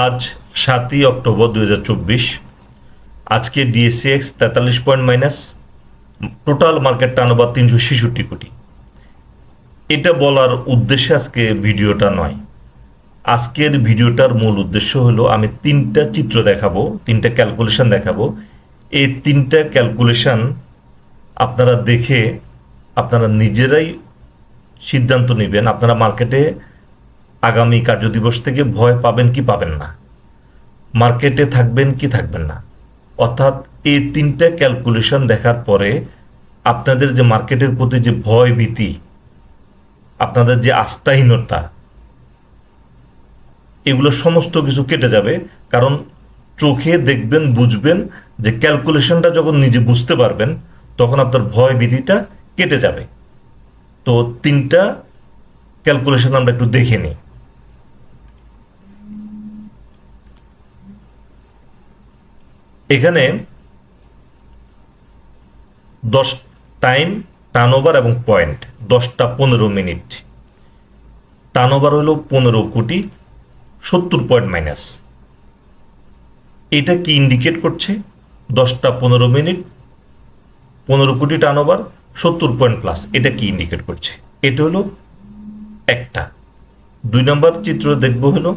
আজ সাতই অক্টোবর দু হাজার চব্বিশ। আজকে ডিএসসিএক্স তেতাল্লিশ point minus, total market turnover তিনশো ছেষট্টি কোটি। এটা বলার উদ্দেশ্যে আজকে ভিডিওটা নয়। আজকের ভিডিওটার মূল উদ্দেশ্য হলো আমি তিনটা চিত্র দেখাবো, তিনটা ক্যালকুলেশন দেখাবো। এই তিনটা ক্যালকুলেশন আপনারা দেখে আপনারা নিজেরাই সিদ্ধান্ত নেবেন, আপনারা মার্কেটে আগামী কার্যদিবস থেকে ভয় পাবেন কি পাবেন না? মার্কেটে থাকবেন কি থাকবেন না? অর্থাৎ এই তিনটা ক্যালকুলেশন দেখার পরে আপনাদের যে মার্কেটের প্রতি যে ভয় ভীতি, আপনাদের যে আস্থাহীনতা, এগুলো সমস্ত কিছু কেটে যাবে। কারণ চোখে দেখবেন, বুঝবেন যে ক্যালকুলেশনটা যখন নিজে বুঝতে পারবেন, তখন আপনার ভয় ভীতিটা কেটে যাবে। তো তিনটা ক্যালকুলেশন আমরা একটু দেখে নিই। এখানে দশ টাইম টার্নওভার এবং পয়েন্ট দশটা পনেরো মিনিট। টার্নওভার হলো পনেরো কোটি সত্তর পয়েন্ট মাইনাস এটা কি ইন্ডিকেট করছে? দশটা পনেরো মিনিট, পনেরো কোটি টার্নওভার সত্তর পয়েন্ট প্লাস এটা কি ইন্ডিকেট করছে? এটা হলো একটা। দুই নম্বর চিত্র দেখব হলো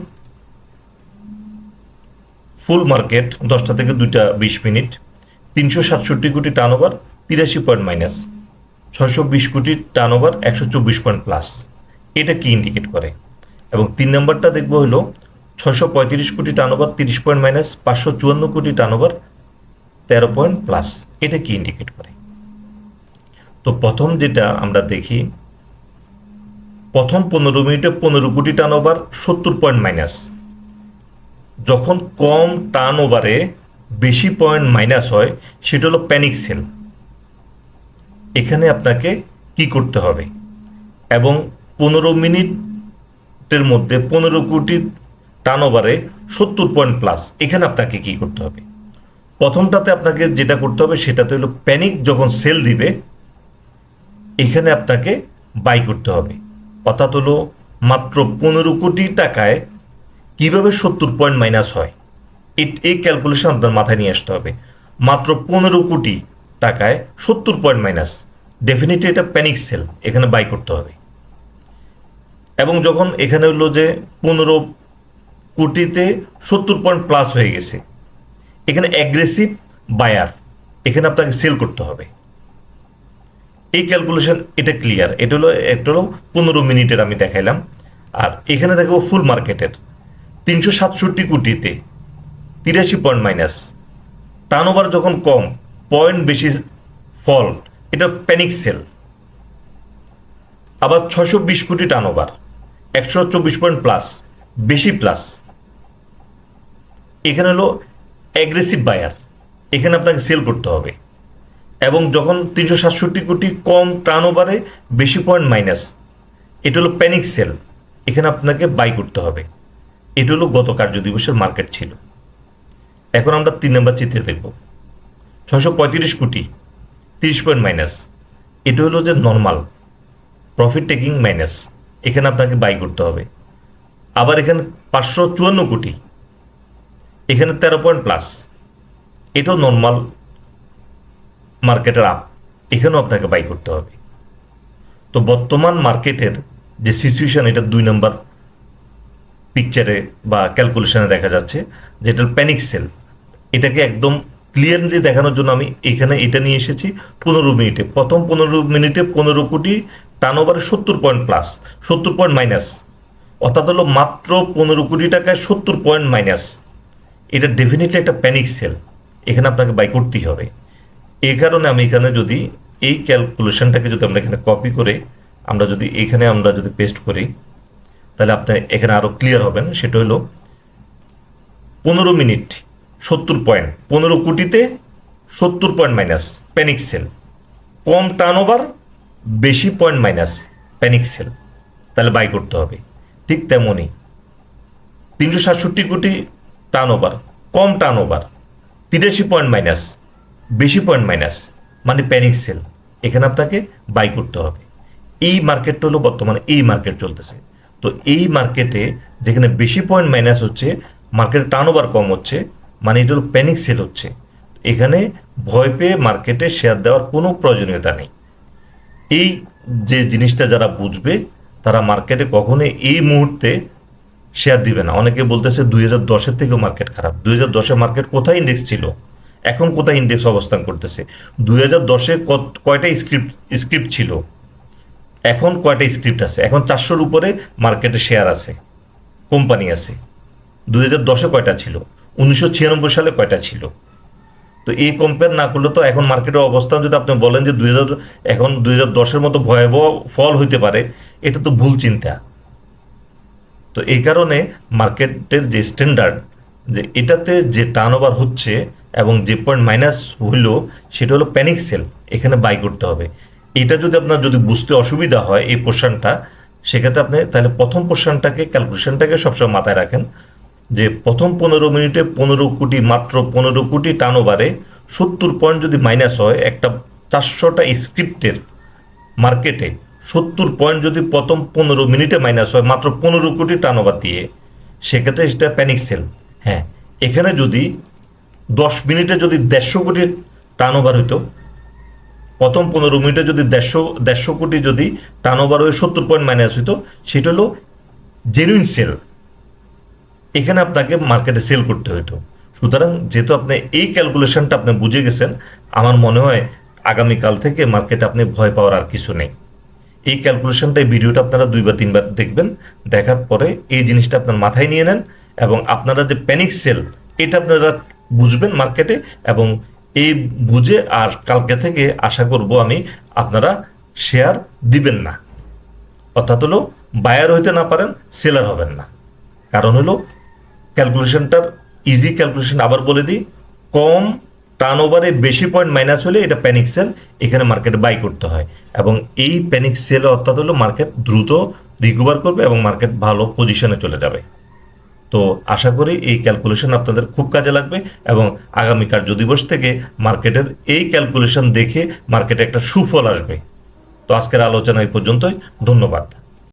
ফুল মার্কেট, দশটা থেকে দুইটা বিশ মিনিট, তিনশো সাতষট্টি কোটি টার্ন ওভার তিরাশি পয়েন্ট মাইনাস ছয়শো বিশ কোটি টার্নওভার একশো চব্বিশ পয়েন্ট প্লাস এটা কি ইন্ডিকেট করে? এবং তিন নম্বরটা দেখব হলো, ছয়শো পঁয়ত্রিশ কোটি টার্নওভার তিরিশ পয়েন্ট মাইনাস পাঁচশো চুয়ান্ন কোটি টার্ন ওভার তেরো পয়েন্ট প্লাস এটা কি ইন্ডিকেট করে? তো প্রথম যেটা আমরা দেখি, প্রথম পনেরো মিনিটে পনেরো কোটি টার্নওভার সত্তর পয়েন্ট মাইনাস যখন কম টার্ন ওভারে বেশি পয়েন্ট মাইনাস হয়, সেটা হলো প্যানিক সেল এখানে আপনাকে কি করতে হবে? এবং পনেরো মিনিটের মধ্যে পনেরো কোটি টার্ন ওভারে সত্তর পয়েন্ট প্লাস এখানে আপনাকে কি করতে হবে? প্রথমটাতে আপনাকে যেটা করতে হবে, সেটাতে হলো প্যানিক যখন সেল দিবে, এখানে আপনাকে বাই করতে হবে। অর্থাৎ হলো মাত্র পনেরো কোটি টাকায় কীভাবে সত্তর পয়েন্ট মাইনাস হয়? এই ক্যালকুলেশন আপনার মাথায় নিয়ে আসতে হবে। মাত্র পনেরো কোটি টাকায় সত্তর পয়েন্ট মাইনাস। ডেফিনেটলি এটা প্যানিক সেল এখানে বাই করতে হবে। এবং যখন এখানে হলো যে পনেরো কোটিতে সত্তর পয়েন্ট প্লাস হয়ে গেছে, এখানে অ্যাগ্রেসিভ বায়ার এখানে আপনাকে সেল করতে হবে। এই ক্যালকুলেশন এটা ক্লিয়ার এটা হলো একটা হলো পনেরো মিনিটের আমি দেখাইলাম। আর এখানে দেখো ফুল মার্কেটের তিনশো সাতষট্টি কোটিতে, তিরাশি পয়েন্ট মাইনাস টার্ন ওভার যখন কম পয়েন্ট বেশি ফল এটা প্যানিক সেল আবার ছশো বিশ কোটি টার্ন ওভার একশো চব্বিশ পয়েন্ট প্লাস বেশি প্লাস এখানে হলো অ্যাগ্রেসিভ বায়ার এখানে আপনাকে সেল করতে হবে। এবং যখন তিনশো সাতষট্টি কোটি কম টার্ন ওভারে বেশি পয়েন্ট মাইনাস এটা হলো প্যানিক সেল এখানে আপনাকে বাই করতে হবে। এটা হলো গত কার্য দিবসের মার্কেট ছিল। এখন আমরা তিন নম্বর চিত্রে দেখব। ছশো পঁয়ত্রিশ কোটি, তিরিশ পয়েন্ট মাইনাস এটা হলো যে নর্মাল প্রফিট টেকিং মাইনাস এখানে আপনাকে বাই করতে হবে। আবার এখানে পাঁচশো চুয়ান্ন কোটি, এখানে তেরো পয়েন্ট প্লাস এটাও নর্মাল মার্কেটের আপ এখানেও আপনাকে বাই করতে হবে। তো বর্তমান মার্কেটের যে সিচুয়েশন এটা দুই নম্বর পিকচারে বা ক্যালকুলেশনে দেখা যাচ্ছে, যেটা প্যানিক সেল এটাকে একদম ক্লিয়ারলি দেখানোর জন্য আমি এখানে এটা নিয়ে এসেছি পনেরো মিনিটে। প্রথম পনেরো মিনিটে পনেরো কোটি টার্ন ওভারে সত্তর পয়েন্ট প্লাস সত্তর পয়েন্ট মাইনাস অর্থাৎ হলো মাত্র পনেরো কোটি টাকায় সত্তর পয়েন্ট মাইনাস এটা ডেফিনেটলি একটা প্যানিক সেল এখানে আপনাকে বাই করতেই হবে। এই কারণে আমি এখানে যদি এই ক্যালকুলেশনটাকে যদি আমরা এখানে কপি করে, আমরা যদি এখানে আমরা যদি পেস্ট করি তাহলে আপনি এখানে আরও ক্লিয়ার হবেন সেটা হলো পনেরো মিনিট সত্তর পয়েন্ট পনেরো কোটিতে সত্তর পয়েন্ট মাইনাস প্যানিক সেল কম টার্ন ওভার বেশি পয়েন্ট মাইনাস প্যানিক সেল তাহলে বাই করতে হবে। ঠিক তেমনই তিনশো সাতষট্টি কোটি টার্ন ওভার কম টার্ন ওভার তিরাশি পয়েন্ট মাইনাস বেশি পয়েন্ট মাইনাস মানে প্যানিক সেল এখানে আপনাকে বাই করতে হবে। এই মার্কেটটা হলো বর্তমানে, এই মার্কেট চলতেছে। তো এই মার্কেটে যেখানে বেশি পয়েন্ট মাইনাস হচ্ছে মার্কেটের টার্ন ওভার কম হচ্ছে মানে এটা হলো প্যানিক সেল হচ্ছে। এখানে ভয় পেয়ে মার্কেটে শেয়ার দেওয়ার কোনো প্রয়োজনীয়তা নেই। এই যে জিনিসটা যারা বুঝবে, তারা মার্কেটে কখনোই এই মুহূর্তে শেয়ার দিবে না। অনেকে বলতেছে দুই হাজার দশের থেকেও মার্কেট খারাপ। দুই হাজার দশে মার্কেট কোথায় ইন্ডেক্স ছিল? এখন কোথায় ইন্ডেক্স অবস্থান করতেছে? দুই হাজার দশে কয়টা স্ক্রিপ্ট স্ক্রিপ্ট ছিল? এখন কয়টা স্ক্রিপ্ট আছে? এখন চারশোর উপরে মার্কেটে শেয়ার আছে কোম্পানি আছে। দুই হাজার দশে কয়টা ছিল? উনিশশো ছিয়ানব্বই সালে কয়টা ছিল? তো এই কম্পেয়ার না করলে তো এখন মার্কেটের অবস্থান যদি আপনি বলেন যে দুই হাজার, এখন দুই হাজার দশের মতো ভয়াবহ ফল হইতে পারে, এটা তো ভুল চিন্তা। তো এই কারণে মার্কেটের যে স্ট্যান্ডার্ড যে এটাতে যে টার্ন ওভার হচ্ছে এবং যে পয়েন্ট মাইনাস হইল, সেটা হলো প্যানিক সেল এখানে বাই করতে হবে। এটা যদি আপনার যদি বুঝতে অসুবিধা হয় এই পোর্শনটা সেক্ষেত্রে আপনি তাহলে প্রথম পোর্শনটাকে ক্যালকুলেশনটাকে সবসময় মাথায় রাখেন যে প্রথম পনেরো মিনিটে পনেরো কোটি মাত্র পনেরো কোটি টার্ন ওভারে সত্তর পয়েন্ট যদি মাইনাস হয়, একটা চারশোটা স্ক্রিপ্টের মার্কেটে সত্তর পয়েন্ট যদি প্রথম পনেরো মিনিটে মাইনাস হয়, মাত্র পনেরো কোটি টার্ন ওভার দিয়ে, সেক্ষেত্রে সেটা প্যানিক সেল হ্যাঁ এখানে যদি দশ মিনিটে যদি দেড়শো কোটি টার্ন ওভার হইতো প্রথম পনেরো মিনিটে যদি দেড়শো দেড়শো কোটি যদি টার্ন ওভার হয়ে সত্তর পয়েন্ট মাইনাস হইতো, সেটা হলো জেনুইন সেল এখানে আপনাকে মার্কেটে সেল করতে হইতো। সুতরাং যেহেতু আপনি এই ক্যালকুলেশনটা আপনি বুঝে গেছেন, আমার মনে হয় আগামীকাল থেকে মার্কেটে আপনি ভয় পাওয়ার আর কিছু নেই। এই ক্যালকুলেশনটা এই ভিডিওটা আপনারা দুই বা তিনবার দেখবেন, দেখার পরে এই জিনিসটা আপনার মাথায় নিয়ে নেন এবং আপনারা যে প্যানিক সেল এটা আপনারা বুঝবেন মার্কেটে এবং এই বুঝে আর কালকে থেকে আশা করব আমি আপনারা শেয়ার দিবেন না। অর্থাৎ হলো বায়ার হইতে না পারেন সেলার হবেন না। কারণ হলো ক্যালকুলেশনটার ইজি ক্যালকুলেশন আবার বলে দিই, কম টার্ন ওভারে বেশি পয়েন্ট মাইনাস হলে এটা প্যানিক সেল এখানে মার্কেট বাই করতে হয়। এবং এই প্যানিক সেল অর্থাৎ হলো মার্কেট দ্রুত রিকভার করবে এবং মার্কেট ভালো পজিশনে চলে যাবে। তো আশা করি এই ক্যালকুলেশন আপনাদের খুব কাজে লাগবে এবং আগামী কার্যদিবস থেকে মার্কেটের এই ক্যালকুলেশন দেখে মার্কেটে একটা সুফল আসবে। তো আজকের আলোচনা এই পর্যন্তই। ধন্যবাদ।